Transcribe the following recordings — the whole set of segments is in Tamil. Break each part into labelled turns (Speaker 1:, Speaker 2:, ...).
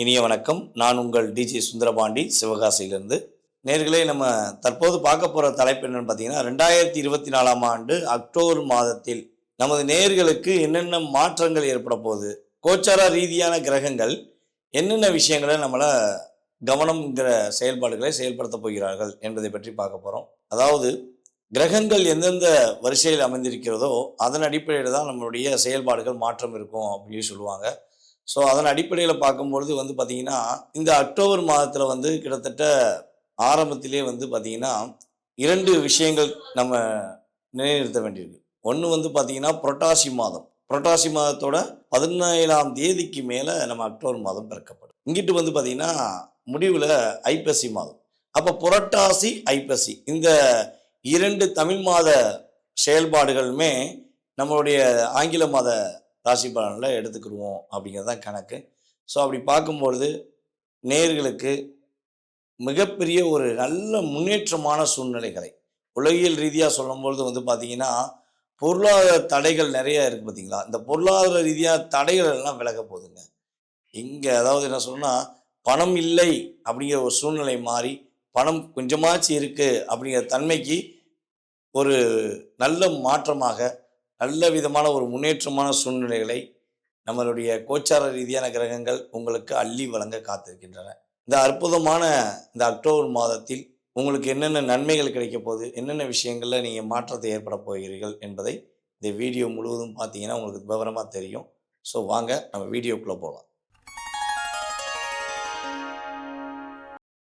Speaker 1: இனிய வணக்கம். நான் உங்கள் டிஜே சுந்தரபாண்டி சிவகாசியிலிருந்து. நேர்களே நம்ம தற்போது பார்க்க போகிற தலைப்பு என்னென்னு பார்த்தீங்கன்னா ரெண்டாயிரத்தி இருபத்தி நாலாம் ஆண்டு அக்டோபர் மாதத்தில் நமது நேர்களுக்கு என்னென்ன மாற்றங்கள் ஏற்பட போகுது கோச்சார ரீதியான கிரகங்கள் என்னென்ன விஷயங்களை நம்மளை கவனம்ங்கிற செயல்பாடுகளை செயல்படுத்த போகிறார்கள் என்பதை பற்றி பார்க்க போகிறோம் அதாவது கிரகங்கள் எந்தெந்த வரிசையில் அமைந்திருக்கிறதோ அதன் அடிப்படையில் தான் நம்மளுடைய செயல்பாடுகள் மாற்றம் இருக்கும் அப்படின்னு சொல்லுவாங்க. ஸோ அதன் அடிப்படையில் பார்க்கும்பொழுது வந்து பார்த்திங்கன்னா இந்த அக்டோபர் மாதத்தில் வந்து கிட்டத்தட்ட ஆரம்பத்திலே வந்து பார்த்திங்கன்னா இரண்டு விஷயங்கள் நம்ம நிலைநிறுத்த வேண்டியிருக்கு. ஒன்று வந்து பார்த்திங்கன்னா புரட்டாசி மாதம். புரட்டாசி மாதத்தோட பதினேழாம் தேதிக்கு மேலே நம்ம அக்டோபர் மாதம் பிறக்கப்படும். இங்கிட்டு வந்து பார்த்திங்கன்னா முடிவில் ஐப்பசி மாதம். அப்போ புரட்டாசி ஐப்பசி இந்த இரண்டு தமிழ் மாத செயல்பாடுகளுமே நம்மளுடைய ஆங்கில மாத ராசி பலனில் எடுத்துக்கிடுவோம் அப்படிங்கிறது தான் கணக்கு. ஸோ அப்படி பார்க்கும்பொழுது நேர்களுக்கு மிகப்பெரிய ஒரு நல்ல முன்னேற்றமான சூழ்நிலைகளை உலகியல் ரீதியாக சொல்லும்பொழுது வந்து பார்த்தீங்கன்னா பொருளாதார தடைகள் நிறையா இருக்குது பார்த்தீங்களா? இந்த பொருளாதார ரீதியாக தடைகள் எல்லாம் விலக போகுதுங்க. இங்கே அதாவது என்ன சொல்லணும்னா பணம் இல்லை அப்படிங்கிற ஒரு சூழ்நிலை மாறி பணம் கொஞ்சமாச்சு இருக்குது அப்படிங்கிற தன்மைக்கு ஒரு நல்ல மாற்றமாக நல்ல விதமான ஒரு முன்னேற்றமான சூழ்நிலைகளை நம்மளுடைய கோச்சார ரீதியான கிரகங்கள் உங்களுக்கு அள்ளி வழங்க காத்திருக்கின்றன. இந்த அற்புதமான இந்த அக்டோபர் மாதத்தில் உங்களுக்கு என்னென்ன நன்மைகள் கிடைக்க போகுது என்னென்ன விஷயங்களில் நீங்கள் மாற்றத்தை ஏற்பட போகிறீர்கள் என்பதை இந்த வீடியோ முழுவதும் பார்த்தீங்கன்னா உங்களுக்கு விவரமாக தெரியும். ஸோ வாங்க நம்ம வீடியோக்குள்ளே போகலாம்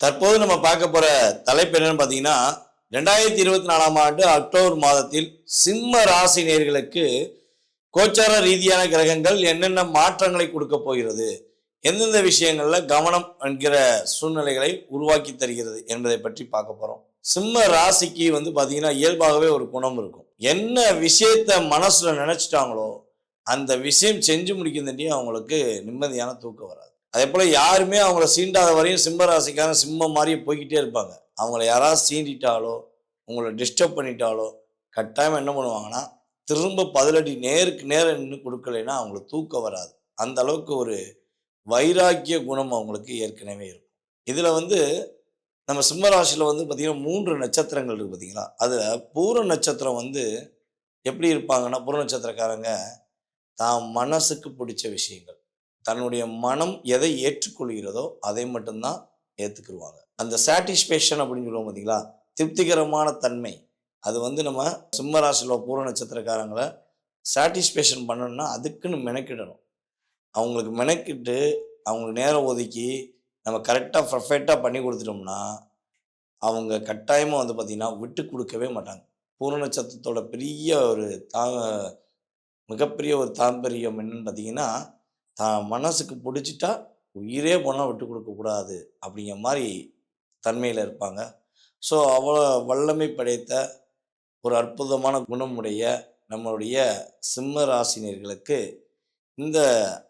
Speaker 1: தற்போது நம்ம பார்க்க போகிற தலைப்பு என்னன்னு பார்த்தீங்கன்னா ரெண்டாயிரத்தி இருபத்தி நாலாம் ஆண்டு அக்டோபர் மாதத்தில் சிம்ம ராசி நேர்களுக்கு கோச்சார ரீதியான கிரகங்கள் என்னென்ன மாற்றங்களை கொடுக்க போகிறது? எந்தெந்த விஷயங்கள்ல கவனம் என்கிற சூழ்நிலைகளை உருவாக்கி தருகிறது என்பதை பற்றி பார்க்க போறோம். சிம்ம ராசிக்கு வந்து பாத்தீங்கன்னா இயல்பாகவே ஒரு குணம் இருக்கும். என்ன விஷயத்த மனசுல நினைச்சிட்டாங்களோ அந்த விஷயம் செஞ்சு முடிக்கிறதுண்டியும் அவங்களுக்கு நிம்மதியான தூக்கம் வராது. அதே போல யாருமே அவங்கள சீண்டாத வரையும் சிம்ம ராசிக்காரன் சிம்மம் மாதிரியே போய்கிட்டே இருப்பாங்க. அவங்கள யாராவது சீண்டிட்டாலோ உங்களை டிஸ்டர்ப் பண்ணிட்டாலோ கட்டாயம் என்ன பண்ணுவாங்கன்னா திரும்ப பதிலடி நேருக்கு நேரம் நின்று கொடுக்கலைன்னா அவங்களுக்கு தூக்கம் வராது. அந்த அளவுக்கு ஒரு வைராக்கிய குணம் அவங்களுக்கு ஏற்கனவே இருக்கும். இதில் வந்து நம்ம சிம்மராசியில் வந்து பார்த்திங்கன்னா மூன்று நட்சத்திரங்கள் இருக்குது பார்த்தீங்களா அதில் பூர நட்சத்திரம் வந்து எப்படி இருப்பாங்கன்னா பூர நட்சத்திரக்காரங்க தான் மனசுக்கு பிடிச்ச விஷயங்கள். தன்னுடைய மனம் எதை ஏற்றுக்கொள்கிறதோ அதை மட்டும்தான் ஏற்றுக்குருவாங்க அந்த சாட்டிஸ்ஃபேக்ஷன் அப்படின்னு சொல்லுவோம் பார்த்தீங்களா திருப்திகரமான தன்மை. அது வந்து நம்ம சிம்மராசியில் பூர்ண நட்சத்திரக்காரங்களை சாட்டிஸ்ஃபேக்ஷன் பண்ணணும்னா அதுக்குன்னு மெனக்கிடணும். அவங்களுக்கு மெனக்கிட்டு அவங்களுக்கு நேரம் ஒதுக்கி நம்ம கரெக்டாக பர்ஃபெக்டாக பண்ணி கொடுத்துட்டோம்னா அவங்க கட்டாயமாக வந்து பார்த்திங்கன்னா விட்டு கொடுக்கவே மாட்டாங்க. பூர்ண நட்சத்திரத்தோட பெரிய ஒரு தா மிகப்பெரிய ஒரு தாம்பரியம் என்னன்னு பார்த்தீங்கன்னா தான் மனசுக்கு பிடிச்சிட்டா உயிரே போனால் விட்டு கொடுக்கக்கூடாது அப்படிங்கிற மாதிரி தன்மையில் இருப்பாங்க. ஸோ அவ்வளோ வல்லமை படைத்த ஒரு அற்புதமான குணமுடைய நம்மளுடைய சிம்ம ராசினியர்களுக்கு இந்த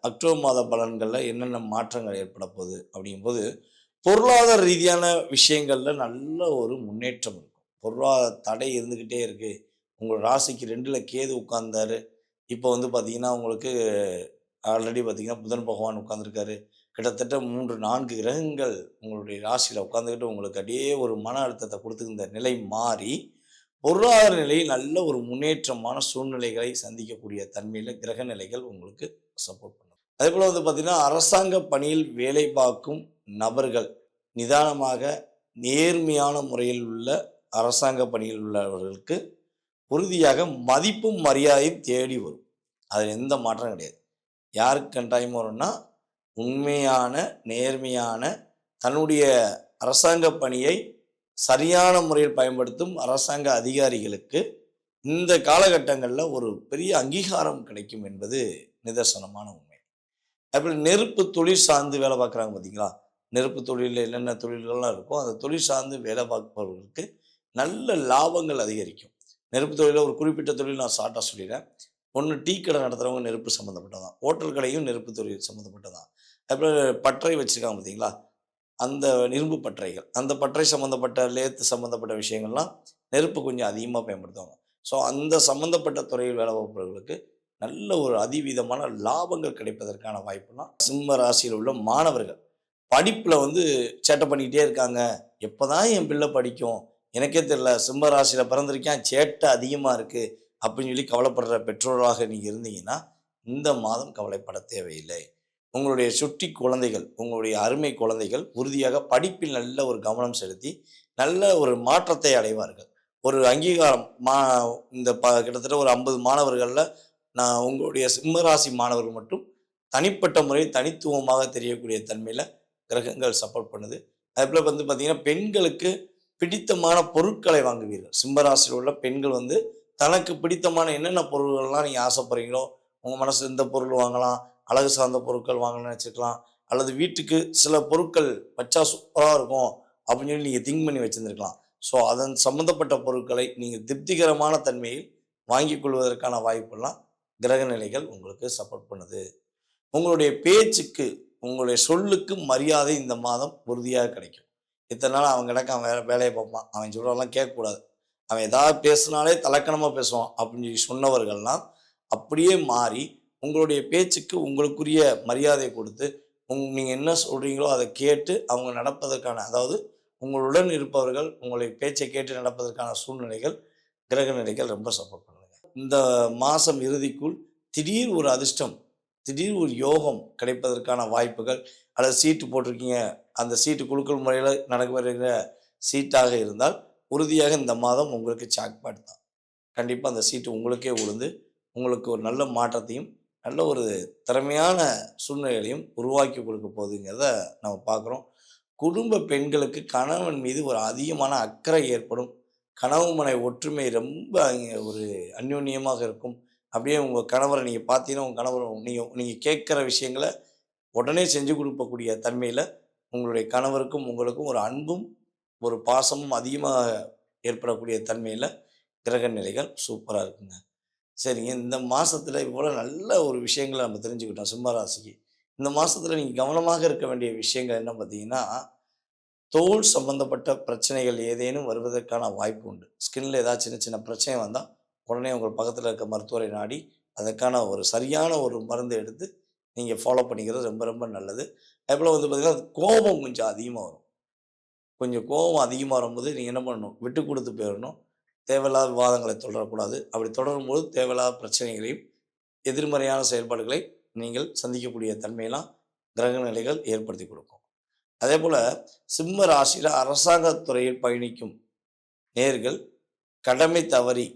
Speaker 1: அக்டோபர் மாத பலன்களில் என்னென்ன மாற்றங்கள் ஏற்பட போகுது அப்படிங்கும்போது பொருளாதார ரீதியான விஷயங்களில் நல்ல ஒரு முன்னேற்றம் இருக்கும். பொருளாதார தடை இருந்துக்கிட்டே இருக்குது உங்கள் ராசிக்கு ரெண்டில் கேது உட்கார்ந்தாரு. இப்போ வந்து பார்த்திங்கன்னா உங்களுக்கு ஆல்ரெடி பார்த்திங்கன்னா புதன் பகவான் உட்காந்துருக்காரு கிட்டத்தட்ட மூன்று நான்கு கிரகங்கள் உங்களுடைய ராசியில் உட்காந்துக்கிட்டு உங்களுக்கு அப்படியே ஒரு மன அழுத்தத்தை கொடுத்துருந்த நிலை மாறி பொருளாதார நிலையில் நல்ல ஒரு முன்னேற்றமான சூழ்நிலைகளை சந்திக்கக்கூடிய தன்மையில் கிரக நிலைகள் உங்களுக்கு சப்போர்ட் பண்ணும். அதே போல் வந்து பார்த்திங்கன்னா அரசாங்க பணியில் வேலை பார்க்கும் நபர்கள் நிதானமாக நேர்மையான முறையில் உள்ள அரசாங்க பணியில் உள்ளவர்களுக்கு உறுதியாக மதிப்பும் மரியாதையும் தேடி வரும். அதில் எந்த மாற்றம் கிடையாது. யாருக்கு கட்டாயம் வரும்னா உண்மையான நேர்மையான தன்னுடைய அரசாங்க பணியை சரியான முறையில் பயன்படுத்தும் அரசாங்க அதிகாரிகளுக்கு இந்த காலகட்டங்களில் ஒரு பெரிய அங்கீகாரம் கிடைக்கும் என்பது நிதர்சனமான உண்மை. அப்படி நெருப்பு தொழில் சார்ந்து வேலை பார்க்குறாங்க பார்த்தீங்களா நெருப்பு தொழிலில் என்னென்ன தொழில்கள்லாம் இருக்கோ அந்த தொழில் சார்ந்து வேலை பார்ப்பவர்களுக்கு நல்ல லாபங்கள் அதிகரிக்கும். நெருப்பு தொழிலில் ஒரு குறிப்பிட்ட தொழில் நான் ஷார்ட்டாக சொல்லிடுறேன். ஒன்று டீ கடை நடத்துகிறவங்க நெருப்பு சம்மந்தப்பட்டதான் ஹோட்டல் கடையும் நெருப்பு தொழில் சம்மந்தப்பட்டதான் அப்புறம் பட்டறை வச்சுருக்காங்க பார்த்தீங்களா? அந்த இரும்பு பட்டறைகள் அந்த பற்றை சம்மந்தப்பட்ட லேத்து சம்மந்தப்பட்ட விஷயங்கள்லாம் நெருப்பு கொஞ்சம் அதிகமாக பயன்படுத்துவாங்க. ஸோ அந்த சம்மந்தப்பட்ட துறையில் வேலை பார்ப்பவர்களுக்கு நல்ல ஒரு அதிவிதமான லாபங்கள் கிடைப்பதற்கான வாய்ப்புலாம் சிம்ம ராசியில் உள்ள மாணவர்கள். படிப்பில் வந்து சேட்டை பண்ணிக்கிட்டே இருக்காங்க. எப்போ தான் என் பிள்ளை படிக்கும்? எனக்கே தெரில சிம்ம ராசியில் பிறந்திருக்கேன். சேட்டை அதிகமாக இருக்குது அப்படின்னு சொல்லி கவலைப்படுற பெற்றோராக நீங்கள் இருந்தீங்கன்னா இந்த மாதம் கவலைப்பட தேவையில்லை. உங்களுடைய சுட்டி குழந்தைகள் உங்களுடைய அருமை குழந்தைகள் உறுதியாக படிப்பில் நல்ல ஒரு கவனம் செலுத்தி நல்ல ஒரு மாற்றத்தை அடைவார்கள். ஒரு அங்கீகாரம் மா இந்த ப கிட்டத்தட்ட ஒரு ஐம்பது மாணவர்களில் நான் உங்களுடைய சிம்மராசி மாணவர்கள் மட்டும் தனிப்பட்ட முறை தனித்துவமாக தெரியக்கூடிய தன்மையில் கிரகங்கள் சப்போர்ட் பண்ணுது. அதுபோல் வந்து பார்த்திங்கன்னா பெண்களுக்கு பிடித்தமான பொருட்களை வாங்குவீர்கள். சிம்மராசியில் உள்ள பெண்கள் வந்து தனக்கு பிடித்தமான என்னென்ன பொருள்கள்லாம் நீங்கள் ஆசைப்படுறீங்களோ உங்கள் மனசு இந்த பொருள் வாங்கலாம் அழகு சார்ந்த பொருட்கள் வாங்கணும்னு வச்சுக்கலாம் அல்லது வீட்டுக்கு சில பொருட்கள் வச்சா சூப்பராக இருக்கும் அப்படின்னு சொல்லி நீங்கள் திங்க் பண்ணி வச்சுருந்துருக்கலாம். ஸோ அதன் சம்மந்தப்பட்ட பொருட்களை நீங்கள் திருப்திகரமான தன்மையில் வாங்கிக் கொள்வதற்கான வாய்ப்பெல்லாம் கிரக நிலைகள் உங்களுக்கு சப்போர்ட் பண்ணுது. உங்களுடைய பேச்சுக்கு உங்களுடைய சொல்லுக்கு மரியாதை இந்த மாதம் உறுதியாக கிடைக்கும். இத்தனை நாள் அவன் கிடக்க அவன் வேலை வேலையை பார்ப்பான். அவன் சொல்கிறதெல்லாம் கேட்கக்கூடாது. அவன் ஏதாவது பேசினாலே தலக்கணமாக பேசுவான் அப்படின்னு சொல்லி சொன்னவர்கள்லாம் அப்படியே மாறி உங்களுடைய பேச்சுக்கு உங்களுக்குரிய மரியாதை கொடுத்து உங் நீங்கள் என்ன சொல்கிறீங்களோ அதை கேட்டு அவங்க நடப்பதற்கான அதாவது உங்களுடன் இருப்பவர்கள் உங்களை பேச்சை கேட்டு நடப்பதற்கான சூழ்நிலைகள் கிரக நிலைகள் ரொம்ப சப்போர்ட் பண்ணுங்க. இந்த மாதம் இறுதிக்குள் திடீர் ஒரு அதிர்ஷ்டம் திடீர் ஒரு யோகம் கிடைப்பதற்கான வாய்ப்புகள் அல்லது சீட்டு போட்டிருக்கீங்க அந்த சீட்டு குழுக்கள் முறையில் நடக்க வருகிற சீட்டாக இருந்தால் உறுதியாக இந்த மாதம் உங்களுக்கு சாக்பாட் தான் கண்டிப்பாக அந்த சீட்டு உங்களுக்கே உழுந்து உங்களுக்கு ஒரு நல்ல மாற்றத்தையும் நல்ல ஒரு திறமையான சூழ்நிலைகளையும் உருவாக்கி கொடுக்க போகுதுங்கிறத நம்ம பார்க்குறோம். குடும்ப பெண்களுக்கு கணவன் மீது ஒரு அதிகமான அக்கறை ஏற்படும். கனவு மனை ஒற்றுமை ரொம்ப அங்கே ஒரு அந்யோன்யமாக இருக்கும். அப்படியே உங்கள் கணவரை நீங்கள் பார்த்தீங்கன்னா உங்கள் கணவர் நீங்கள் நீங்கள் கேட்குற விஷயங்களை உடனே செஞ்சு கொடுக்கக்கூடிய தன்மையில் உங்களுடைய கணவருக்கும் உங்களுக்கும் ஒரு அன்பும் ஒரு பாசமும் அதிகமாக ஏற்படக்கூடிய தன்மையில் கிரக நிலைகள் சூப்பராக இருக்குங்க. சரிங்க இந்த மாதத்தில் இவ்வளோ நல்ல ஒரு விஷயங்களை நம்ம தெரிஞ்சுக்கிட்டோம் சிம்மராசிக்கு. இந்த மாதத்தில் நீங்கள் கவனமாக இருக்க வேண்டிய விஷயங்கள் என்ன பார்த்தீங்கன்னா தோல் சம்பந்தப்பட்ட பிரச்சனைகள் ஏதேனும் வருவதற்கான வாய்ப்பு உண்டு. ஸ்கின்ல ஏதாவது சின்ன சின்ன பிரச்சனை வந்தால் உடனே உங்கள் பக்கத்தில் இருக்க மருத்துவரை நாடி அதற்கான ஒரு சரியான ஒரு மருந்து எடுத்து நீங்கள் ஃபாலோ பண்ணிக்கிறது ரொம்ப ரொம்ப நல்லது. அதுபோல் வந்து பார்த்திங்கன்னா கோபம் கொஞ்சம் அதிகமாக வரும். கொஞ்சம் கோபம் அதிகமாக வரும்போது நீங்கள் என்ன பண்ணணும்? விட்டு கொடுத்து போயிடணும். தேவையில்லாத விவாதங்களை தொடரக்கூடாது. அப்படி தொடரும்போது தேவையில்லாத பிரச்சனைகளையும் எதிர்மறையான செயல்பாடுகளை நீங்கள் சந்திக்கக்கூடிய தன்மையெல்லாம் கிரக நிலைகள் ஏற்படுத்தி கொடுக்கும். அதே போல் சிம்ம ராசியில் அரசாங்கத்துறையில் பயணிக்கும் நேர்கள் கடமை தவறி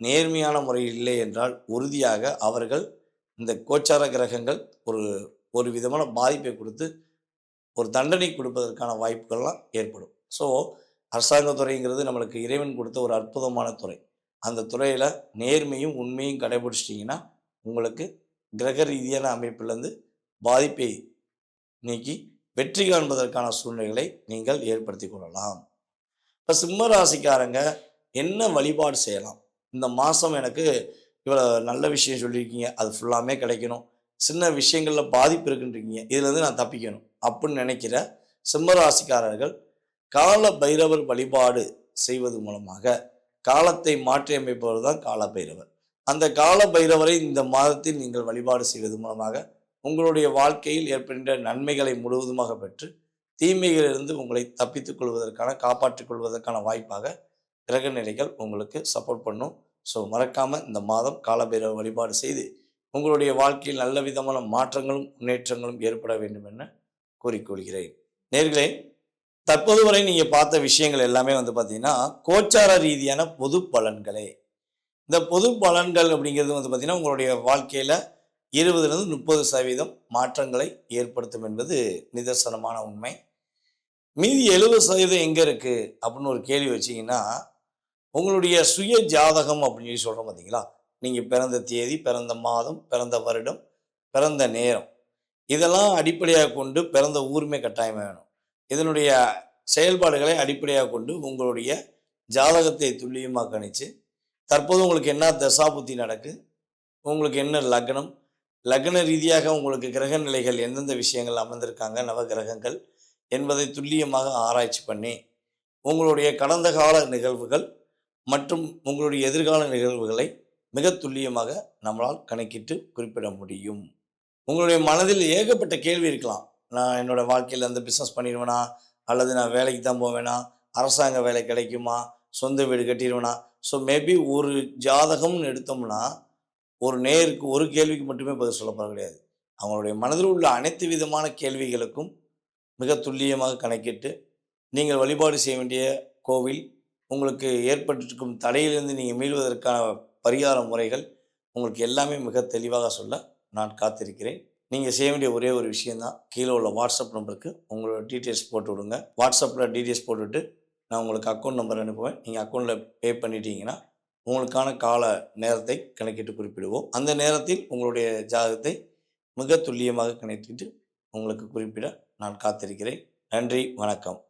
Speaker 1: நேர்மையான முறையில் இல்லை என்றால் உறுதியாக அவர்கள் இந்த கோச்சார கிரகங்கள் ஒரு ஒரு விதமான பாதிப்பை கொடுத்து ஒரு தண்டனை கொடுப்பதற்கான வாய்ப்புகள்லாம் ஏற்படும். ஸோ அரசாங்க துறைங்கிறது நம்மளுக்கு இறைவன் கொடுத்த ஒரு அற்புதமான துறை. அந்த துறையில் நேர்மையும் உண்மையும் கடைபிடிச்சிட்டிங்கன்னா உங்களுக்கு கிரக ரீதியான அமைப்பிலேருந்து பாதிப்பை நீக்கி வெற்றி காண்பதற்கான சூழ்நிலைகளை நீங்கள் ஏற்படுத்தி கொள்ளலாம். இப்போ சிம்ம ராசிக்காரங்க என்ன வழிபாடு செய்யலாம்? இந்த மாதம் எனக்கு இவ்வளோ நல்ல விஷயம் சொல்லியிருக்கீங்க அது ஃபுல்லாமே கிடைக்கணும். சின்ன விஷயங்களில் பாதிப்பு இருக்குன்றீங்க இதுலேருந்து நான் தப்பிக்கணும் அப்படின்னு நினைக்கிற சிம்ம ராசிக்காரர்கள் கால பைரவர் வழிபாடு செய்வது மூலமாக காலத்தை மாற்றி அமைப்பவர் தான் கால பைரவர் அந்த கால பைரவரை இந்த மாதத்தில் நீங்கள் வழிபாடு செய்வது மூலமாக உங்களுடைய வாழ்க்கையில் ஏற்படுகின்ற நன்மைகளை முழுவதுமாக பெற்று தீமைகளிலிருந்து உங்களை தப்பித்துக் கொள்வதற்கான காப்பாற்றிக் கொள்வதற்கான வாய்ப்பாக கிரக நிலைகள் உங்களுக்கு சப்போர்ட் பண்ணும். ஸோ மறக்காமல் இந்த மாதம் காலபைரவ வழிபாடு செய்து உங்களுடைய வாழ்க்கையில் நல்ல விதமான மாற்றங்களும் முன்னேற்றங்களும் ஏற்பட வேண்டும் என கூறிக்கொள்கிறேன் நேர்களே தற்போது வரை நீங்கள் பார்த்த விஷயங்கள் எல்லாமே வந்து பார்த்தீங்கன்னா கோச்சார ரீதியான பொது பலன்களே. இந்த பொது பலன்கள் அப்படிங்கிறது வந்து பார்த்தீங்கன்னா உங்களுடைய வாழ்க்கையில் இருபதுலேருந்து முப்பது சதவீதம் மாற்றங்களை ஏற்படுத்தும் என்பது நிதர்சனமான உண்மை. மீதி எழுபது சதவீதம் எங்கே இருக்குது அப்படின்னு ஒரு கேள்வி வச்சிங்கன்னா உங்களுடைய சுய ஜாதகம் அப்படின்னு சொல்லி சொல்கிறோம் பார்த்தீங்களா நீங்கள் பிறந்த தேதி பிறந்த மாதம் பிறந்த வருடம் பிறந்த நேரம். இதெல்லாம் அடிப்படையாக கொண்டு பிறந்த ஊருமே கட்டாயம் வேணும். இதனுடைய செயல்பாடுகளை அடிப்படையாக கொண்டு உங்களுடைய ஜாதகத்தை துல்லியமாக கணிச்சு தற்போது உங்களுக்கு என்ன தசாபுத்தி நடக்கு உங்களுக்கு என்ன லக்னம் லக்ன ரீதியாக உங்களுக்கு கிரக நிலைகள் எந்தெந்த விஷயங்கள் அமர்ந்திருக்காங்க நவ கிரகங்கள் என்பதை துல்லியமாக ஆராய்ச்சி பண்ணி உங்களுடைய கடந்த கால நிகழ்வுகள் மற்றும் உங்களுடைய எதிர்கால நிகழ்வுகளை மிக துல்லியமாக நம்மளால் கணக்கிட்டு குறிப்பிட முடியும். உங்களுடைய மனதில் ஏகப்பட்ட கேள்வி இருக்கலாம். நான் என்னோடய வாழ்க்கையில் அந்த பிஸ்னஸ் பண்ணிடுவேனா? அல்லது நான் வேலைக்கு தான் போவேனா? அரசாங்க வேலை கிடைக்குமா? சொந்த வீடு கட்டிடுவேனா? ஸோ மேபி ஒரு ஜாதகம்னு எடுத்தோம்னா ஒரு நேருக்கு ஒரு கேள்விக்கு மட்டுமே பதில் சொல்லப்பட கிடையாது. அவங்களுடைய மனதில் உள்ள அனைத்து விதமான கேள்விகளுக்கும் மிக துல்லியமாக கணக்கிட்டு நீங்கள் வழிபாடு செய்ய வேண்டிய கோவில் உங்களுக்கு ஏற்பட்டிருக்கும் தடையிலிருந்து நீங்கள் மீள்வதற்கான பரிகார முறைகள் உங்களுக்கு எல்லாமே மிக தெளிவாக சொல்ல நான் காத்திருக்கிறேன். நீங்கள் செய்ய வேண்டிய ஒரே ஒரு விஷயந்தான் கீழே உள்ள வாட்ஸ்அப் நம்பருக்கு உங்களோட டீட்டெயில்ஸ் போட்டு விடுங்க. வாட்ஸ்அப்பில் டீட்டெயில்ஸ் போட்டுவிட்டு நான் உங்களுக்கு அக்கௌண்ட் நம்பர் அனுப்புவேன். நீங்கள் அக்கௌண்ட்டில் பே பண்ணிட்டீங்கன்னா உங்களுக்கான கால நேரத்தை கணக்கிட்டு குறிப்பிடுவோம். அந்த நேரத்தில் உங்களுடைய ஜாதகத்தை மிக துல்லியமாக கணக்கிட்டு உங்களுக்கு குறிப்பிட நான் காத்திருக்கிறேன். நன்றி வணக்கம்.